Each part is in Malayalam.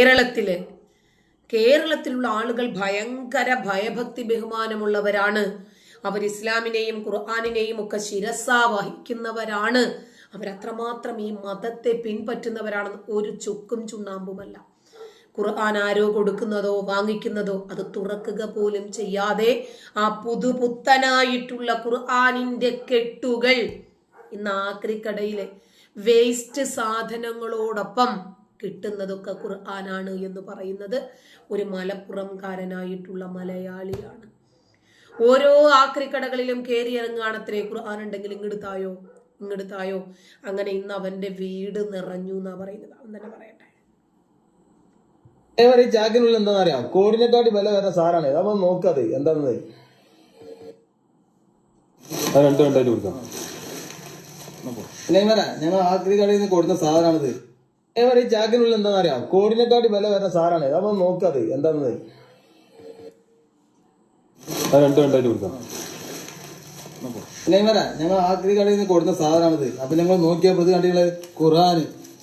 കേരളത്തിൽ കേരളത്തിലുള്ള ആളുകൾ ഭയങ്കര ഭയഭക്തി ബഹുമാനമുള്ളവരാണ്. അവർ ഇസ്ലാമിനെയും ഖുർആാനിനെയും ഒക്കെ ശിരസ വഹിക്കുന്നവരാണ്. അവരത്രമാത്രം ഈ മതത്തെ പിൻപറ്റുന്നവരാണെന്ന് ഒരു ചുക്കും ചുണ്ണാമ്പുമല്ല. ഖുർആൻ ആരോ കൊടുക്കുന്നതോ വാങ്ങിക്കുന്നതോ അത് തുറക്കുക പോലും ചെയ്യാതെ ആ പുതുപുത്തനായിട്ടുള്ള ഖുർആാനിന്റെ കെട്ടുകൾ ഇന്ന് ആക്രിക്കടയിലെ വേസ്റ്റ് സാധനങ്ങളോടൊപ്പം കിട്ടുന്നതൊക്കെ ഖുർആനാണ് എന്ന് പറയുന്നത് ഒരു മലപ്പുറംകാരനായിട്ടുള്ള മലയാളിയാണ്. ഓരോ ആക്രിക്കടകളിലും കയറി ഇറങ്ങുകയാണത്രേ ഖുർആൻ ഉണ്ടെങ്കിൽ ഇങ്ങെടുത്തായോ ഇങ്ങെടുത്തായോ അങ്ങനെ ഇന്ന് അവന്റെ വീട് നിറഞ്ഞു എന്നാ പറയുന്നത്. അവൻ തന്നെ പറയട്ടെ. അതേമാതിരി ഈ ചാക്കിനുള്ളിൽ എന്താണെന്ന് അറിയാം കോടിനെക്കാട്ടി വില വരുന്ന സാറാണ് ഇത്. അപ്പൊ നോക്കത് എന്താണെന്ന്. അത് രണ്ട് രണ്ടായിട്ട് കൊടുക്കാം. ഇങ്ങനെ ഞങ്ങൾ ആക്രി കടയിൽ നിന്ന് കൊടുക്കുന്ന സാധനമാണിത്. അതേമാതിരി ഈ ചാക്കിനുള്ളിൽ എന്താണെന്ന് അറിയാം കോടിനെക്കാട്ടി വില വരുന്ന സാറാണ് അപ്പൊ നോക്കാത് എന്താണെന്ന് രണ്ടു രണ്ട് രണ്ടായിട്ട് കൊടുക്കാം. ഇങ്ങനെ ഞങ്ങൾ ആക്രി കടയിൽ നിന്ന് കൊടുക്കുന്ന സാധനമാണിത്. അപ്പൊ ഞങ്ങൾ നോക്കിയപ്പോൾ ഇത് കണ്ടിങ്ങൾ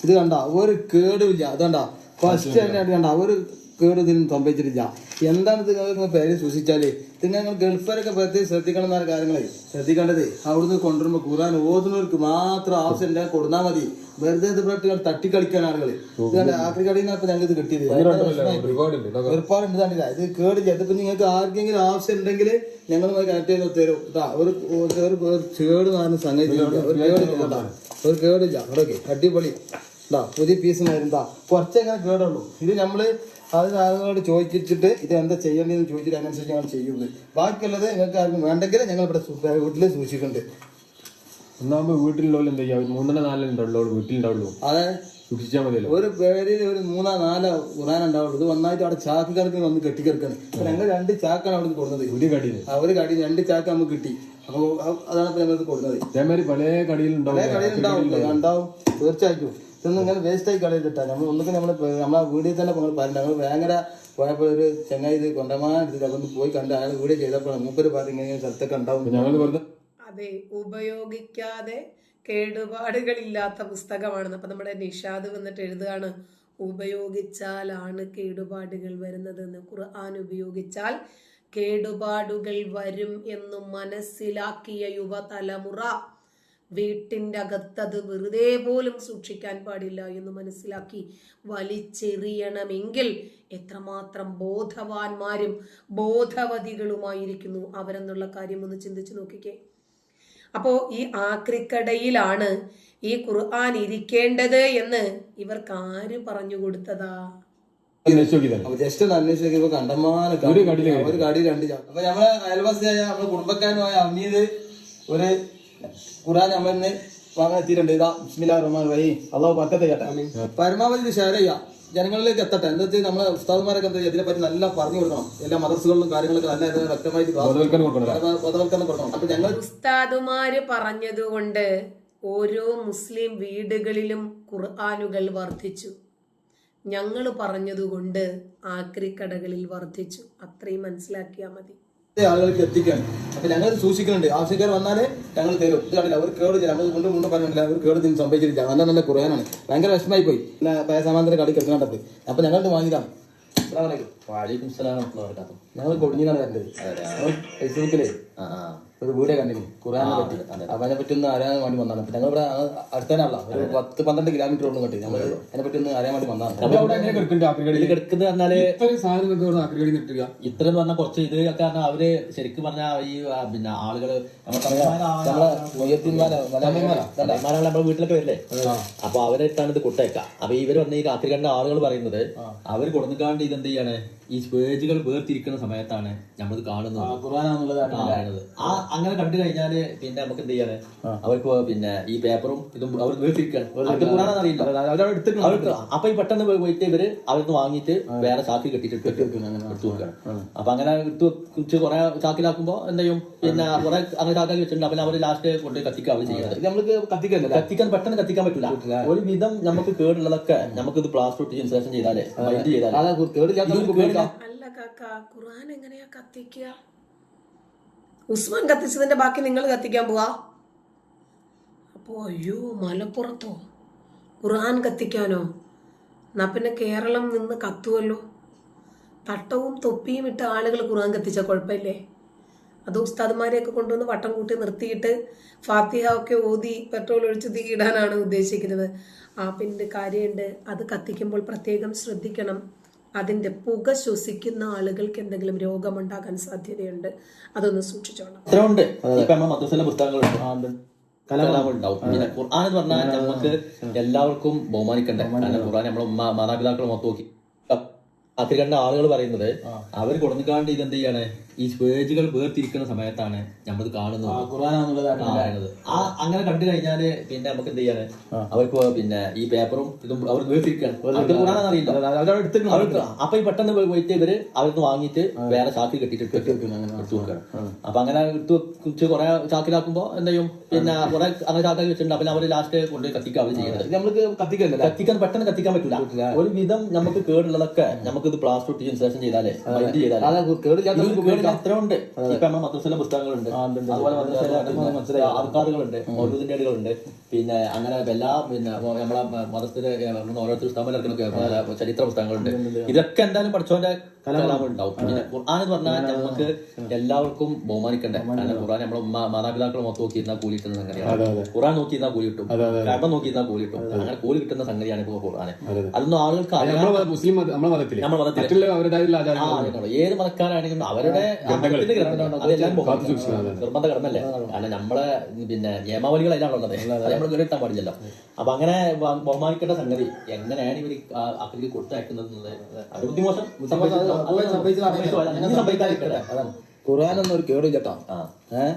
ഇത് കണ്ട ഒരു കേടുമില്ല. അത് കണ്ട ഫസ്റ്റ് കണ്ട ഒരു കേട് ഇതിന് സംഭവിച്ചിട്ടില്ല. എന്താണ് ഇത് നിങ്ങൾ പേര് സൂക്ഷിച്ചാൽ? പിന്നെ നിങ്ങൾ ഗൾഫരൊക്കെ പ്രത്യേകം ശ്രദ്ധിക്കണം എന്നാണ് കാര്യങ്ങളെ. ശ്രദ്ധിക്കേണ്ടത്. അവിടുന്ന് കൊണ്ടുവരുമ്പോ ഖുറാൻ ഓതുന്നവർക്ക് മാത്രം ആവശ്യം ഇല്ല കൊടുത്താൽ മതി. വെറുതെ ഇത് തട്ടിക്കളിക്കാൻ ആളുകൾ ഇത് കണ്ട? കടയിൽ നിന്നാണ് ഞങ്ങൾക്ക് ഇത് കിട്ടിയത്. ഒരുപാടുണ്ട് കണ്ടില്ല ഇത് കേടില്ല. ഇതിപ്പോ നിങ്ങൾക്ക് ആർക്കെങ്കിലും ആവശ്യം ഉണ്ടെങ്കിൽ ഞങ്ങൾ കണക്ട് ചെയ്ത് തരും. കേട്ടാ ഒരു കേട് നാല് സംഗതി ഒരു കേടില്ല. ഒരു കേടില്ല. അവിടെയൊക്കെ അടിപൊളി. ഇതാ പുതിയ പീസ് എന്താ കുറച്ചെങ്ങനെ കേടുള്ളൂ. ഇത് നമ്മൾ അത് ആളുകളോട് ചോദിച്ചിട്ട് ഇത് എന്താ ചെയ്യേണ്ടതെന്ന് ചോദിച്ചിട്ട് അതിനനുസരിച്ച് ഞങ്ങൾ ചെയ്യുന്നത് ബാക്കിയുള്ളത് നിങ്ങൾക്ക് ആർക്കും വേണ്ടെങ്കിൽ ഞങ്ങൾ ഇവിടെ വീട്ടിൽ സൂക്ഷിക്കുന്നുണ്ട്. ഒന്നാകുമ്പോൾ വീട്ടിലുള്ളവരും എന്താ ചെയ്യുക മൂന്നെണ്ണ നാലെണ്ണം ഉണ്ടാവുള്ളൂ വീട്ടിലുണ്ടാവുള്ളൂ അതെ. സൂക്ഷിച്ചാൽ മതിയല്ലോ. ഒരു പേരിൽ ഒരു മൂന്നോ നാലോ ഉറാൻ ഉണ്ടാവുള്ളൂ. ഇത് ഒന്നായിട്ട് അവിടെ ചാക്ക് കിടക്കുന്നത് വന്ന് കെട്ടിക്കിടക്കാണ്. ഞങ്ങൾ രണ്ട് ചാക്കാണ് അവിടെ നിന്ന് കൊടുത്തത് ഒരു കടിയിൽ ഒരു കടി രണ്ട് ചാക്ക് നമുക്ക് കിട്ടി. അപ്പോൾ അതാണ് ഞങ്ങൾക്ക് കൊടുത്തത് ഇതേമാതിരി പല കടിയിലുണ്ടാവും പല കടിയിലുണ്ടാവും. ഉണ്ടാവും. തീർച്ചയായിട്ടും. ഇതൊന്നും ഇങ്ങനെ വേസ്റ്റ് ആയി കളയിട്ടാ നമ്മൾ ഒന്നുകിൽ നമ്മൾ നമ്മളെ വീടിൽ തന്നെ നിങ്ങൾ പറഞ്ഞു ഞങ്ങൾ ഭയങ്കര പോയപ്പോൾ ഒരു ചെങ്ങായി ഇത് കൊണ്ടമാൻ എടുത്തിട്ട് അതൊന്ന് പോയി കണ്ട് അയാൾ വീഡിയോ ചെയ്തപ്പോൾ മൂപ്പര് പറഞ്ഞു ഇങ്ങനെ സ്ഥലത്തൊക്കെ ഉണ്ടാവും. ഞങ്ങൾ പറഞ്ഞു അതെ ഉപയോഗിക്കാതെ കേടുപാടുകളില്ലാത്ത പുസ്തകമാണ് അപ്പൊ നമ്മുടെ നിഷാദ് വന്നിട്ട് എഴുതുകയാണ് ഉപയോഗിച്ചാലാണ് കേടുപാടുകൾ വരുന്നത് എന്ന് ഖുർആൻ ഉപയോഗിച്ചാൽ കേടുപാടുകൾ വരും എന്ന് മനസ്സിലാക്കിയ യുവതലമുറ വീട്ടിന്റെ അകത്തത് വെറുതെ പോലും സൂക്ഷിക്കാൻ പാടില്ല എന്ന് മനസ്സിലാക്കി വലിച്ചെറിയണമെങ്കിൽ എത്രമാത്രം ബോധവാന്മാരും ബോധവതികളുമായിരിക്കുന്നു അവരെന്നുള്ള കാര്യം ഒന്ന് ചിന്തിച്ചു നോക്കിക്കേ. അപ്പോ ഈ ആക്രിക്കടയിലാണ് ഈ ഖുർആൻ ഇരിക്കേണ്ടത് എന്ന് ഇവർക്ക് ആര് പറഞ്ഞു കൊടുത്തതാ? ജസ്റ്റ് ഒന്ന് അന്വേഷിച്ചപ്പോ കണ്ടമാന ഒരു കടി രണ്ട് അപ്പൊ നമ്മളെ അയൽവാസിയായ നമ്മുടെ കുടുംബക്കാരുമായ അമ്മീത് ഒരു ഖുറാൻ നമ്മളിന്ന് വാങ്ങാൻ എത്തിയിട്ടുണ്ട്. ഇതാ ബിസ്മില്ലാ റഹ്മാൻ റഹീം. അള്ളാഹു ബർക്കത്ത് ചെയ്യട്ടെ പരമാവധി ഇത് ഷെയർ ചെയ്യാം ജനങ്ങളിലേക്ക് എത്തട്ടെ. എന്താ വെച്ചാൽ നമ്മളെ ഉസ്താദ്മാരൊക്കെ എന്താ ഇതിനെ പറ്റി നല്ല പറഞ്ഞു കൊടുക്കണം. എല്ലാ മദർസുകളിലും കാര്യങ്ങളൊക്കെ നല്ല വ്യക്തമായിട്ട് ബോധവൽക്കരണം കൊടുക്കണം അപ്പൊ ഞങ്ങൾ ഉസ്താദുമാര് പറഞ്ഞതുകൊണ്ട് ഓരോ മുസ്ലിം വീടുകളിലും ഖുർആാനുകൾ വർദ്ധിച്ചു. ഞങ്ങൾ പറഞ്ഞതുകൊണ്ട് ആക്രിക്കടകളിൽ വർദ്ധിച്ചു. അത്രയും മനസ്സിലാക്കിയാൽ മതി. ആളുകൾക്ക് എത്തിക്കാൻ. അപ്പൊ ഞങ്ങൾ സൂക്ഷിക്കുന്നുണ്ട്. ആവശ്യക്കാർ വന്നാലേ ഞങ്ങൾ തരും. ഇത് കണ്ടില്ല? അവർ കേട് ഞങ്ങൾ കൊണ്ട് മുന്നേ പറഞ്ഞില്ല അവർ കേട് തിന് സംഭവിച്ചിട്ടില്ല. നല്ല നല്ല കുറയാനാണ് ഭയങ്കര വിഷമായി പോയി പിന്നെ പയസമാന്തര കടി കിടക്കണ്ടത് അപ്പൊ ഞങ്ങൾക്ക് വാങ്ങിയതാണ്. ഞങ്ങൾ കൊടിഞ്ഞാണ് കണ്ടത്. ഫേസ്ബുക്കിലേ. ആ. ഒരു വീഡിയോ കണ്ടിന് ഖുറാനെ പറ്റി. അവനെ പറ്റി ഒന്ന് അറിയാൻ വേണ്ടി വന്നതാണ്. പിന്നെ ഞങ്ങൾ ഇവിടെ അടുത്തനല്ല ഒരു പത്ത് പന്ത്രണ്ട് കിലോമീറ്റർ ഉള്ളു കണ്ടി നമ്മൾ അതിനെ പറ്റി ഒന്ന് അറിയാൻ വേണ്ടി വന്നതാണ്. കിടക്കുന്നത് പറഞ്ഞാൽ ഇത്രയും പറഞ്ഞ പറഞ്ഞാൽ കുറച്ച് ഇത് ഒക്കെ അവർ ശരിക്കും പറഞ്ഞാൽ ഈ പിന്നെ ആളുകൾ നമ്മളെ നമ്മുടെ വീട്ടിലൊക്കെ വരില്ലേ? അപ്പൊ അവരെ ഇട്ടാണ് ഇത് കുട്ടേക്ക അപ്പൊ ഇവർ വന്ന ഈ രാത്രി കണ്ട ആളുകൾ പറയുന്നത് അവർ കൊടുക്കാണ്ട് ഇത് എന്ത് ചെയ്യാണ്? ഈ പേജുകൾ വേർതിരിക്കുന്ന സമയത്താണ് നമ്മൾ കാണുന്നത്. ആ, അങ്ങനെ കണ്ടു കഴിഞ്ഞാൽ പിന്നെ നമുക്ക് എന്ത് ചെയ്യാണ് അവർക്ക് പിന്നെ ഈ പേപ്പറും ഇതും അവർ വേർതിരിക്കാണ്. അറിയില്ല അപ്പൊ ഈ പെട്ടെന്ന് പോയിട്ട് ഇവർ അവർക്ക് വാങ്ങിയിട്ട് വേറെ ചാക്കിൽ കെട്ടിട്ട് എടുത്തു വെക്കുകയാണ് അപ്പൊ അങ്ങനെ എടുത്തു വെച്ച് കുറെ ചാക്കിലാക്കുമ്പോ എന്ത് ചെയ്യും? പിന്നെ കുറെ അങ്ങനെ ചാക്കാക്കി വെച്ചിട്ടുണ്ട്. അപ്പൊ അവർ ലാസ്റ്റ് കൊണ്ട് കത്തിക്കുക അവർ ചെയ്യുന്നത്. നമ്മൾക്ക് കത്തിക്കല്ലേ കത്തിക്കാൻ പെട്ടെന്ന് കത്തിക്കാൻ പറ്റില്ല ഒരു വിധം നമുക്ക് കേടുള്ളതൊക്കെ നമുക്ക് ഇത് പ്ലാസ്റ്റർ ഇൻസേഷൻ ഇൻസുലേഷൻ ചെയ്താലേ ചെയ്താലേ. കേടില്ലാത്ത അല്ല കാക്ക ഖുർആൻ എങ്ങനെയാ കത്തിക്കുക? ഉസ്മാൻ കത്തിച്ചതിന്റെ ബാക്കി നിങ്ങൾ കത്തിക്കാൻ പോവാ. അപ്പോ അയ്യോ മലപ്പുറത്തോ? ഖുർആൻ കത്തിക്കാനോ? എന്നാ പിന്നെ കേരളം നിന്ന് കത്തുവല്ലോ. തട്ടവും തൊപ്പിയും ഇട്ട ആളുകൾ ഖുർആൻ കത്തിച്ച കുഴപ്പമില്ലേ? അത് ഉസ്താദ്മാരെയൊക്കെ കൊണ്ടുവന്ന് വട്ടം കൂട്ടി നിർത്തിയിട്ട് ഫാത്തിഹ ഒക്കെ ഓതി പെട്രോൾ ഒഴിച്ച് തീയിടാനാണ് ഉദ്ദേശിക്കുന്നത്. ആ പിന്നെ കാര്യമുണ്ട്. അത് കത്തിക്കുമ്പോൾ പ്രത്യേകം ശ്രദ്ധിക്കണം. അതിന്റെ പുക ശ്വസിക്കുന്ന ആളുകൾക്ക് എന്തെങ്കിലും രോഗമുണ്ടാകാൻ സാധ്യതയുണ്ട്. അതൊന്ന് സൂക്ഷിച്ചോണം നമ്മുടെ മദ്രസയിലെ പുസ്തകങ്ങളുണ്ട് കലാപങ്ങളുണ്ടാവും പിന്നെ ഖുർആൻ എന്ന് പറഞ്ഞാൽ നമുക്ക് എല്ലാവർക്കും ബഹുമാനിക്കണ്ടേ? കാരണം ഖുർആൻ നമ്മളെ ഉമ്മ മാതാപിതാക്കൾ മൊത്തം നോക്കി. ആക്രിക്കണ്ട ആളുകൾ പറയുന്നത് അവർ കൊടുക്കാണ്ട് ഇതെന്ത് ചെയ്യാണ്? ഈ പേജുകൾ വേർതിരിക്കുന്ന സമയത്താണ് നമ്മൾ കാണുന്നത്. ആ, ആ അങ്ങനെ കണ്ടു കഴിഞ്ഞാൽ പിന്നെ നമുക്ക് എന്ത് ചെയ്യാണ് അവർക്ക് പിന്നെ ഈ പേപ്പറും ഇതും അവർ ഖുർആനാണെന്ന് അറിയില്ല. അപ്പൊ ഈ പെട്ടെന്ന് പോയി- പോയിട്ട് ഇവർ അവർക്ക് വാങ്ങിയിട്ട് വേറെ ചാക്കിൽ കെട്ടിട്ട് എടുത്തു വെക്കുകയാണ് അപ്പൊ അങ്ങനെ എടുത്ത് വെച്ച് കുറെ ചാക്കിലാക്കുമ്പോ എന്ത് ചെയ്യും? പിന്നെ കുറെ അങ്ങനെ ചാക്കാക്കി വെച്ചിട്ടുണ്ട്. അപ്പൊ അവർ ലാസ്റ്റ് കൊണ്ട് കത്തിക്കുക അവർ ചെയ്യുന്നത്. ഇത് നമ്മൾക്ക് കത്തിക്കല്ലേ കത്തിക്കാൻ പെട്ടെന്ന് കത്തിക്കാൻ പറ്റില്ല ഒരു വിധം നമുക്ക് കേടുള്ളതൊക്കെ നമുക്ക് ഇത് പ്ലാസ്റ്റർ ഇൻസേഷൻ ചെയ്താലേ ചെയ്താലേ. അതാ ഉണ്ട് ഇപ്പൊ നമ്മുടെ മദ്രസയിലെ പുസ്തകങ്ങളുണ്ട്. അതുപോലെ മദ്രസയിലെ ആൾക്കാരുകളുണ്ട്. അടികളുണ്ട് പിന്നെ അങ്ങനെ എല്ലാ പിന്നെ നമ്മളെ മതത്തിലെ ഓരോരുത്തർ സ്ഥാപനം ചരിത്ര പുസ്തകങ്ങളുണ്ട്. ഇതൊക്കെ എന്തായാലും പഠിച്ചോന്റെ കലാപങ്ങളുണ്ടാവും പിന്നെ ഖുർആൻ എന്ന് പറഞ്ഞാൽ നമുക്ക് എല്ലാവർക്കും ബഹുമാനിക്കണ്ടേ? കാരണം ഖുർആൻ നമ്മളെ മാതാപിതാക്കൾ മൊത്തം നോക്കിയിരുന്ന കൂലി കിട്ടുന്ന സംഗതിയാണ്. ഖുർആൻ നോക്കിയിരുന്ന കൂലി കിട്ടും. കഴപ്പം നോക്കിയിരുന്ന കൂലി കിട്ടും. അങ്ങനെ കൂലി കിട്ടുന്ന സംഗതിയാണ് ഇപ്പൊ ഖുർആൻ. അതൊന്നും ആളുകൾക്ക്. ഏത് മതക്കാരാണെങ്കിലും അവരുടെ. നിർബന്ധ ഘടനല്ലേ കാരണം നമ്മളെ പിന്നെ നിയമാവലികൾ അതിലാണ് ഉള്ളത്. അത് നമ്മൾ കേട്ടാൻ പാടില്ലല്ലോ. അപ്പൊ അങ്ങനെ ബഹുമാനിക്കേണ്ട സംഗതി എങ്ങനെയാണ് ഇവർ അക്കലേക്ക് കൊടുത്തയക്കുന്നത് അത് ബുദ്ധിമോശം ഖുർആാനൊന്നും ഒരു കേടില്ലട്ടോ ഏഹ്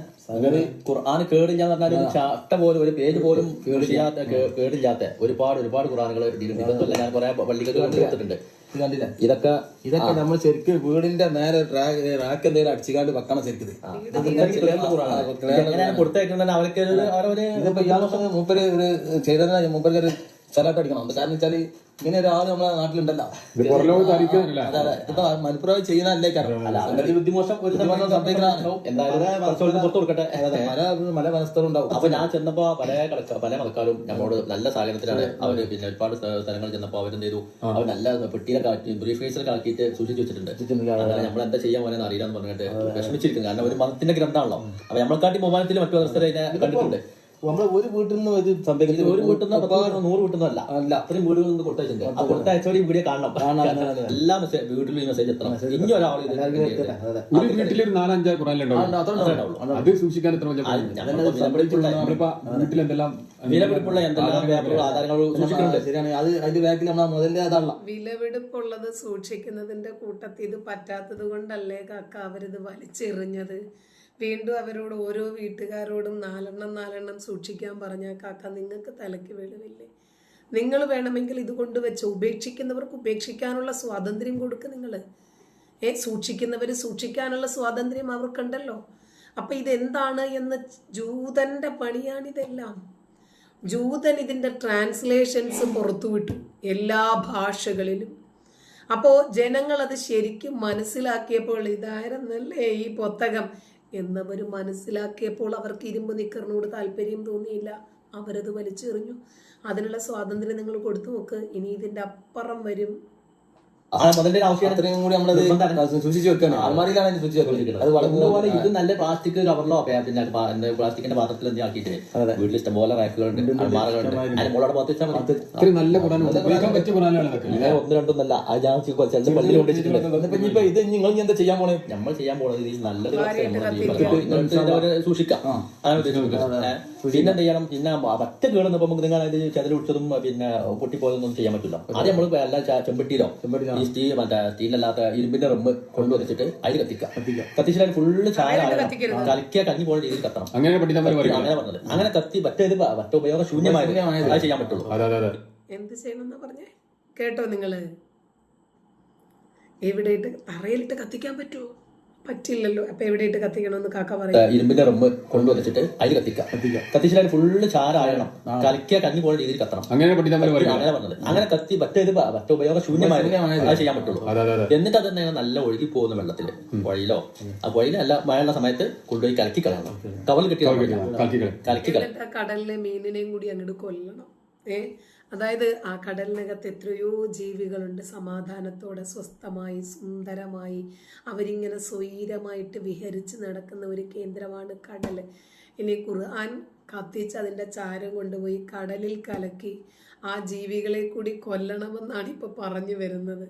ഖുർആൻ കേടില്ല എന്ന് പറഞ്ഞാൽ ചട്ട പോലും ഒരു പേര് പോലും കേടില്ലാത്ത കേടില്ലാത്ത ഒരുപാട് ഒരുപാട് ഖുർആനുകൾ ഇതിലുണ്ട്. ഞാൻ കുറെ പള്ളികൾക്ക് കണ്ടെടുത്തിട്ടുണ്ട് ഇതൊക്കെ ഇതൊക്കെ നമ്മൾ ശരിക്കും വീടിന്റെ നേരെ റാക്ക് എന്തെങ്കിലും അടിച്ചുകാണ്ട് വെക്കണം ശരിക്കും കൊടുത്തേക്കുന്നുണ്ടെങ്കിൽ അവർക്ക് മൂപ്പര് ഒരു ചെയ്തതിന്? മൂപ്പർക്ക് സ്ഥലമായിട്ട് അടിക്കണം അത് കാരണം വെച്ചാൽ ഇങ്ങനെ ഒരാൾ നമ്മളെ നാട്ടിലുണ്ടല്ലോ. ഇതിപ്പോ മനഃപൂർവം ചെയ്യുന്നതല്ലേ കാരണം ബുദ്ധിമോശം ഒരു പുറത്തു കൊടുക്കട്ടെ. മല പല മനസ്ഥരും ഉണ്ടാവും. അപ്പൊ ഞാൻ ചെന്നപ്പോ പല പല മതക്കാരും നമ്മളോട് നല്ല സാഹചര്യത്തിലാണ് അവർ പിന്നെ ഒരുപാട് സ്ഥലങ്ങൾ ചെന്നപ്പോ അവരെന്ത് ചെയ്തു അവർ നല്ല പെട്ടിയിലൊക്കെ ആക്കി ബ്രീഫ് കേസിലൊക്കെ ആക്കിയിട്ട് സൂക്ഷിച്ചു വെച്ചിട്ടുണ്ട്. നമ്മൾ എന്താ ചെയ്യാൻ പോലെയെന്ന് അറിയില്ല എന്ന് പറഞ്ഞിട്ട് വിഷമിച്ചിരിക്കുന്നു. കാരണം ഒരു മതത്തിന്റെ ഗ്രന്ഥമാണല്ലോ അപ്പൊ നമ്മളെക്കാട്ടി മൊബൈലത്തിൽ മറ്റു മതസ്ഥരെ കണ്ടിട്ടുണ്ട്. നമ്മളെ ഒരു വീട്ടിൽ നിന്ന് ഇത് സംഭവിക്കുന്നത് ഒരു വീട്ടിൽ നിന്ന് പത്ത് നൂറ് വീട്ടിൽ നിന്നല്ല അല്ല. അത്രയും വീടുകളിൽ നിന്ന് കൊടുത്തയച്ചിട്ടുണ്ട് ആ കൊടുത്തയച്ചോടെ ഈ വീഡിയോ കാണണം. എല്ലാ മെസ്സേജ് വീട്ടിലും ഈ മെസ്സേജ് എത്ര ഇനി ഒരാൾ ഒരു വീട്ടിൽ ഒരു നാലഞ്ചാറ് ഖുറാനിലുണ്ടാവും അത് സൂക്ഷിക്കാൻ എത്ര. ഞമ്മളിപ്പോ വിലപിടിപ്പുള്ള എന്തെല്ലാം പേപ്പറുകൾ ആധാരങ്ങൾ സൂക്ഷിക്കുന്നുണ്ട് ശരിയാണ്. അത് അതിന്റെ ബാക്കിൽ നമ്മൾ മുതലേ അതല്ല വിലവെടുപ്പുള്ളത് സൂക്ഷിക്കുന്നതിന്റെ കൂട്ടത്തിൽ ഇത് പറ്റാത്തത് കൊണ്ടല്ലേ കാക്ക അവരിത് വലിച്ചെറിഞ്ഞത്? വീണ്ടും അവരോട് ഓരോ വീട്ടുകാരോടും നാലെണ്ണം നാലെണ്ണം സൂക്ഷിക്കാൻ പറഞ്ഞാൽ കാക്ക നിങ്ങൾക്ക് തലയ്ക്ക് വീഴുന്നില്ലേ നിങ്ങൾ വേണമെങ്കിൽ ഇത് കൊണ്ടുവച്ച് ഉപേക്ഷിക്കുന്നവർക്ക് ഉപേക്ഷിക്കാനുള്ള സ്വാതന്ത്ര്യം കൊടുക്കുക നിങ്ങൾ ഏ സൂക്ഷിക്കുന്നവർ സൂക്ഷിക്കാനുള്ള സ്വാതന്ത്ര്യം അവർക്കുണ്ടല്ലോ. അപ്പം ഇതെന്താണ് എന്ന് ജൂതന്റെ പണിയാണിതെല്ലാം. ജൂതൻ ഇതിന്റെ ട്രാൻസ്ലേഷൻസ് പുറത്തുവിട്ടു എല്ലാ ഭാഷകളിലും. അപ്പോൾ ജനങ്ങൾ അത് ശരിക്കും മനസ്സിലാക്കിയപ്പോൾ ഇതായിരുന്നല്ലേ ഈ പുസ്തകം എന്നവർ മനസ്സിലാക്കിയപ്പോൾ അവർക്ക് ഇരുമ്പ് നിക്കറിനോട് താല്പര്യം തോന്നിയില്ല. അവരത് വലിച്ചെറിഞ്ഞു. അതിനുള്ള സ്വാതന്ത്ര്യം നിങ്ങൾ കൊടുത്തു. നോക്ക് ഇനി ഇതിന്റെ അപ്പുറം വരും. അത്രയും കൂടി നമ്മളത് സൂക്ഷിച്ചു വെക്കണം. സൂക്ഷിച്ചു അത് അതുപോലെ വളരെ ഇത് നല്ല പ്ലാസ്റ്റിക് കവറിലോ പിന്നെ പ്ലാസ്റ്റിക്കിന്റെ പാത്രത്തിൽ ആക്കിയിട്ട് വീട്ടിൽ റാക്കുകളുണ്ട് മുകളോടെ പുറത്ത് വെച്ചാൽ മതി. ഒന്ന് രണ്ടൊന്നല്ല അത് ഞാൻ പള്ളിയിൽ കൊണ്ടുവച്ചിട്ടുണ്ട്. ഇനിയിപ്പോ ഇത് നിങ്ങൾ എന്താ ചെയ്യാൻ പോണേ? നമ്മൾ ചെയ്യാൻ. ഇങ്ങനത്തെ ഇതവര് സൂക്ഷിക്കാം? പിന്നെ എന്ത് ചെയ്യണം? പിന്നെ പറ്റ കേടുന്നപ്പോ നമുക്ക് നിങ്ങൾ ചെതൽ പിടിച്ചതും പിന്നെ പൊട്ടിപ്പോയതൊന്നും ചെയ്യാൻ പറ്റില്ല. അത് നമ്മൾ എല്ലാ ചെമ്പട്ടിയിലോ? ചെമ്പട്ടിയിലോ ഈ സ്റ്റീ മറ്റേ സ്റ്റീലല്ലാത്ത ഇരുമ്പിന്റെ റമ്മ് കൊണ്ടുവച്ചിട്ട് അതിൽ കത്തിക്കാം കത്തിച്ചാൽ ഫുള്ള് ചായ. കലക്കിയ കഞ്ഞി പോകുന്ന രീതിയിൽ കത്തണം. അങ്ങനെ അങ്ങനെ പറഞ്ഞത്. അങ്ങനെ കത്തി മറ്റേ ഇത് മറ്റേ ഉപയോഗം ശൂന്യമായത് അത് ചെയ്യാൻ പറ്റുള്ളൂ. എന്ത് ചെയ്യണമെന്ന് പറഞ്ഞേ? കേട്ടോ നിങ്ങൾ എവിടെയിട്ട് അറയിലിട്ട് കത്തിക്കാൻ പറ്റുമോ പറ്റില്ലല്ലോ. അപ്പൊ എവിടെയിട്ട് കത്തിക്കണമെന്ന് കാക്ക പറയും ഇരുമ്പിന്റെ റമ്മ് കൊണ്ടുവച്ചിട്ട് അതിൽ കത്തിക്കാം. കത്തിച്ചാൽ ഫുള്ള് ചാരായണം കലക്കിയ കഞ്ഞി പോലെ രീതിയിൽ കത്തണം. അങ്ങനെ അങ്ങനെ പറഞ്ഞത്. അങ്ങനെ കത്തി മറ്റേ ഇത് ഉപയോഗ അത് ചെയ്യാൻ പറ്റുള്ളൂ. അതെ അതെ അതെ. എന്നിട്ട് അത് തന്നെ നല്ല ഒഴുകി പോകുന്ന വെള്ളത്തിൽ വഴിയിലോ? ആ വഴിയിലല്ല മഴയുള്ള സമയത്ത് കൊണ്ടുപോയി കലക്കി കളയണം. കവൽ കെട്ടി. കലക്കി കളയും കടലിലെ മീനിനെയും കൂടി അങ്ങോട്ട് കൊല്ലണം? ഏ? അതായത് ആ കടലിനകത്ത് എത്രയോ ജീവികളുണ്ട് സമാധാനത്തോടെ സ്വസ്ഥമായി സുന്ദരമായി. അവരിങ്ങനെ സ്വൈരമായിട്ട് വിഹരിച്ച് നടക്കുന്ന ഒരു കേന്ദ്രമാണ് കടൽ. ഇനി ഖുർആൻ കത്തിച്ച് അതിന്റെ ചാരം കൊണ്ടുപോയി കടലിൽ കലക്കി ആ ജീവികളെ കൂടി കൊല്ലണമെന്നാണ് ഇപ്പൊ പറഞ്ഞു വരുന്നത്.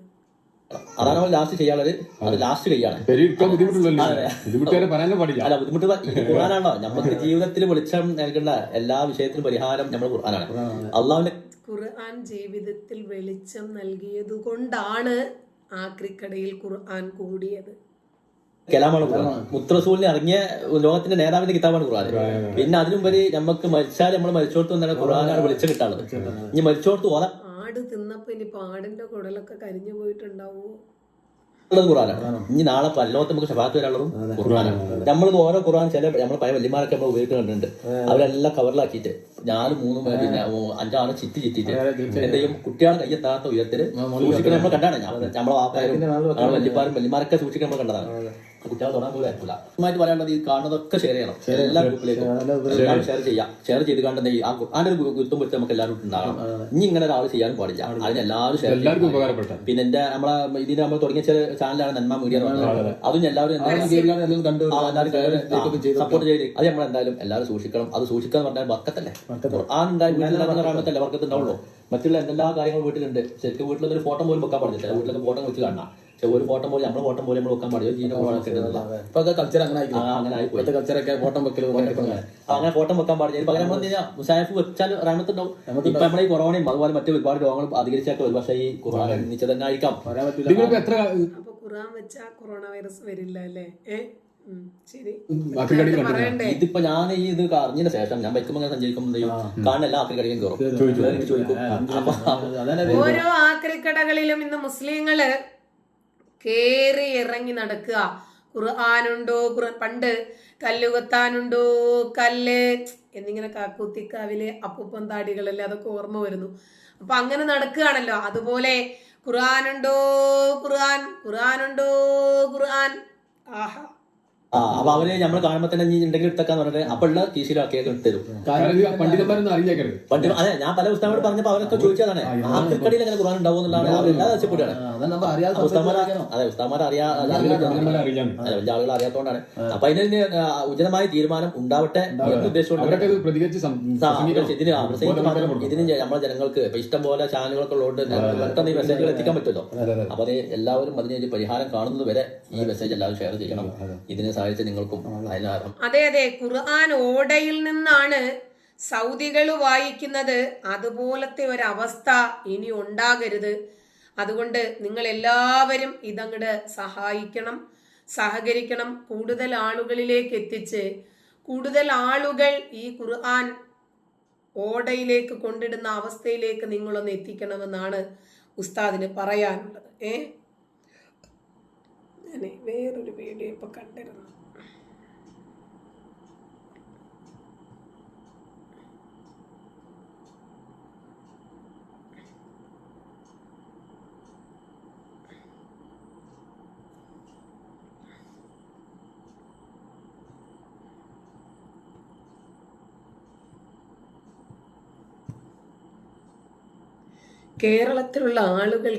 അതാണ് നമ്മൾ ലാസ്റ്റ് ചെയ്യാനുള്ളത്. അത് ലാസ്റ്റ് ചെയ്യാണ് പെരുക്കാൻ ബുദ്ധിമുട്ടുള്ളല്ലോ ബുദ്ധിമുട്ടുകാരെ പറയാനേ പാടില്ല? അല്ല ബുദ്ധിമുട്ട് പ- ഖുർആനാണോ? നമുക്ക് ജീവിതത്തിൽ വെളിച്ചം നൽകേണ്ട എല്ലാ വിഷയത്തിനും പരിഹാരം നമ്മൾ ഖുർആനാണ്. അള്ളാഹുവിന്റെ ഖുർആൻ ജീവിതത്തിൽ വെളിച്ചം നൽകിയതുകൊണ്ടാണ് ആക്രിക്കടയിൽ ഖുർആൻ കൂടിയത്. കലാമാണ് ഖുർആൻ. മുത്രസൂലിനെ ഇറങ്ങിയ ലോകത്തിന്റെ നേതാവിന്റെ കിതാബാണ് ഖുർആൻ. പിന്നെ അതിനുപരി നമുക്ക് മരിച്ചാൽ നമ്മൾ മരിച്ചോടത്ത് വന്നാൽ ഖുർആനാണ് വെളിച്ചം കിട്ടാനുള്ളത് ഇനി മരിച്ചോടത്ത് ഓതാൻ ആട് തിന്നപ്പോ ഇനി പാടിന്റെ കുടലൊക്കെ കരിഞ്ഞു പോയിട്ടുണ്ടാവോ? ഉള്ളത് ഖുറാനാണ് ഇനി നാളെ പല്ലോത്ത് നമുക്ക് ഷഫാത്ത് വരാനുള്ളതും ഖുറാനാണ് നമ്മളിത് ഓരോ ഖുർആൻ ചില നമ്മൾ പഴയ വല്യമാരൊക്കെ നമ്മൾ ഉപയോഗിക്കുന്നുണ്ട്. അവരെല്ലാം കവറിലാക്കിയിട്ട് ഞാനും മൂന്നും പിന്നെ അഞ്ചാണ് അഞ്ചാറ് ചിറ്റി ചിറ്റിട്ട് എന്ത് ചെയ്യും കുട്ടികളെ കയ്യെത്താത്ത ഉയരത്തിൽ സൂക്ഷിക്കണം നമ്മൾ കണ്ടാണ്. നമ്മളെ വാപ്പാരും വല്യപ്പാരും വല്യമാരൊക്കെ സൂക്ഷിക്കാൻ നമ്മൾ കണ്ടതാണ്. കുട്ടികളെ തുടങ്ങാൻ പോലും ആയിരിക്കില്ല ആയിട്ട് പറയാനുള്ളത് ഈ കാണുന്നതൊക്കെ ഷെയർ ചെയ്യണം. എല്ലാ ഗ്രൂപ്പിലേക്കും ഷെയർ ചെയ്യാം. ഷെയർ ചെയ്ത് കണ്ടെന്ന് ആ ഖുർആന്റെ ഒരു ഗുരുത്വം വെച്ച് നമുക്ക് എല്ലാവരും ഉണ്ടാകണം. ഇനി ഇങ്ങനെ ഒരാൾ ചെയ്യാനും പാടില്ല. അതിന് എല്ലാവരും ഷെയർ ഉപകാരപ്പെട്ട പിന്നെ എന്റെ നമ്മളെ ഇതിന് നമ്മൾ തുടങ്ങിയ ചില ചാനലാണ് നന്മ മീഡിയ അതും എല്ലാവരും സപ്പോർട്ട് ചെയ്ത്. അത് നമ്മൾ എന്തായാലും എല്ലാവരും സൂക്ഷിക്കണം. അത് സൂക്ഷിക്കാന്ന് പറഞ്ഞാൽ വർക്കത്തല്ലേ? ഖുർആൻ ഉണ്ടായി വീട്ടിലുണ്ടാകുന്ന റാമത്തല്ലേ വർക്കത്ത് ഉണ്ടാവുള്ളൂ. മറ്റുള്ള എന്തെല്ലാ കാര്യങ്ങളും വീട്ടിലുണ്ട്. ശരിക്കും വീട്ടിലൊന്നും ഫോട്ടോ പോലും വെക്കാൻ പാടില്ല വീട്ടിലൊക്കെ ഫോട്ടോ വെച്ച് കാണാം ഒരു ഫോട്ടോ പോലും നമ്മുടെ ഫോട്ടോ പോലും നമ്മൾ വെക്കാൻ പാടില്ല. ഫോണൊക്കെ ഉണ്ടെന്നുള്ള ഇപ്പൊ കൾച്ചർ അങ്ങനെ ആയി ആ, അങ്ങനെ ആയിപ്പോയി. ഇപ്പോഴത്തെ കൾച്ചറൊക്കെ ഫോട്ടോ വെക്കൽ അങ്ങനെ ഫോട്ടോ വെക്കാൻ പാടില്ല. പകരം നമ്മൾ മുസാഫ് വെച്ചാൽ റാമത്തുണ്ടാവും ഇപ്പൊ നമ്മുടെ ഈ കൊറോണയും അതുപോലെ മറ്റു ഒരുപാട് രോഗങ്ങൾ അധികരിച്ചൊക്കെ ഒരു പക്ഷേ ഈ കൊറോണ നിശ്ചയ തന്നെ ആയിരിക്കാം പറയാൻ പറ്റില്ല നിങ്ങളിപ്പോ എത്ര അപ്പൊ ഖുർആൻ വെച്ചാ കൊറോണ വൈറസ് വരില്ല അല്ലേ? ഇതിപ്പോ ഞാൻ ഈ ഇത് അറിഞ്ഞതിന് ശേഷം ഞാൻ വെക്കുമ്പോ ഞാൻ സഞ്ചരിക്കുമ്പോൾ കാണല്ല ആക്രിക്കടയും കയറും ചോദിക്കും. ഓരോ ആക്രിക്കടകളിലും ഇന്ന് മുസ്ലിങ്ങൾ കേറി ഇറങ്ങി നടക്കുക. ഖുർആാനുണ്ടോ? ഖുർ പണ്ട് കല്ലുകൊത്താനുണ്ടോ കല്ല്. എന്നിങ്ങനെ കാക്കൂത്തിക്കാവിലെ അപ്പൂപ്പം താടികളല്ലേ അതൊക്കെ ഓർമ്മ വരുന്നു. അപ്പൊ അങ്ങനെ നടക്കുകയാണല്ലോ. അതുപോലെ ഖുർആാനുണ്ടോ? ഖുർആൻ. ഖുർആാനുണ്ടോ? ഖുർആൻ. ആഹാ. ആ അപ്പൊ അവർ നമ്മൾ കാണുമ്പോ തന്നെ നീ ഉണ്ടെങ്കിൽ എടുത്തേക്കാന്ന് പറഞ്ഞിട്ട് അപ്പൊ ഉള്ള എടുത്തരും കാരണം ഇത് പണ്ഡിതന്മാരൊന്നും അറിഞ്ഞേക്കരുത് പണ്ട് അതെ ഞാൻ പല പുസ്തകങ്ങളോട് പറഞ്ഞപ്പോ അവരൊക്കെ ചോദിച്ചതാണ് ആക്രിക്കടിയിൽ അങ്ങനെ ഖുർആൻ ഉണ്ടാവും എന്നുള്ളതാണ് അവരെല്ലാം അറിയാതെ അതെ ഉസ്താമാർ അറിയാ പണ്ഡിതന്മാരെ അറിയാൻ അതെ വലിയ ആളുകൾ അറിയാത്തതുകൊണ്ടാണ് അപ്പൊ അതിന് ഉചിതമായ തീരുമാനം ഉണ്ടാവട്ടെ എന്ന് ഉദ്ദേശിച്ചുകൊണ്ട്. ഇതിന് നമ്മളെ ജനങ്ങൾക്ക് ഇപ്പൊ ഇഷ്ടം പോലെ ചാനലുകളൊക്കെ ഉള്ളതുകൊണ്ട് പെട്ടെന്ന് ഈ മെസ്സേജുകൾ എത്തിക്കാൻ പറ്റുമല്ലോ. അപ്പൊ അത് എല്ലാവരും അതിന് പരിഹാരം കാണുന്നത് വരെ ഈ മെസ്സേജ് എല്ലാവരും ഷെയർ ചെയ്യണം. ഇതിനെ സഹായിച്ച നിങ്ങൾക്കും അതെ അതെ. ഖുർആൻ ഓടയിൽ നിന്നാണ് സൗദികൾ വായിക്കുന്നത്. അതുപോലത്തെ ഒരു അവസ്ഥ ഇനി ഉണ്ടാകരുത്. അതുകൊണ്ട് നിങ്ങൾ എല്ലാവരും ഇതങ്ങട് സഹായിക്കണം സഹകരിക്കണം. കൂടുതൽ ആളുകളിലേക്ക് എത്തിച്ച് കൂടുതൽ ആളുകൾ ഈ ഖുർആൻ ഓടയിലേക്ക് കൊണ്ടിടുന്ന അവസ്ഥയിലേക്ക് നിങ്ങളൊന്ന് എത്തിക്കണമെന്നാണ് ഉസ്താദിന് പറയാനുള്ളത്. ഏ? ഞാൻ വേറൊരു വീഡിയോ ഇപ്പൊ കണ്ടിരുന്നു. കേരളത്തിലുള്ള ആളുകൾ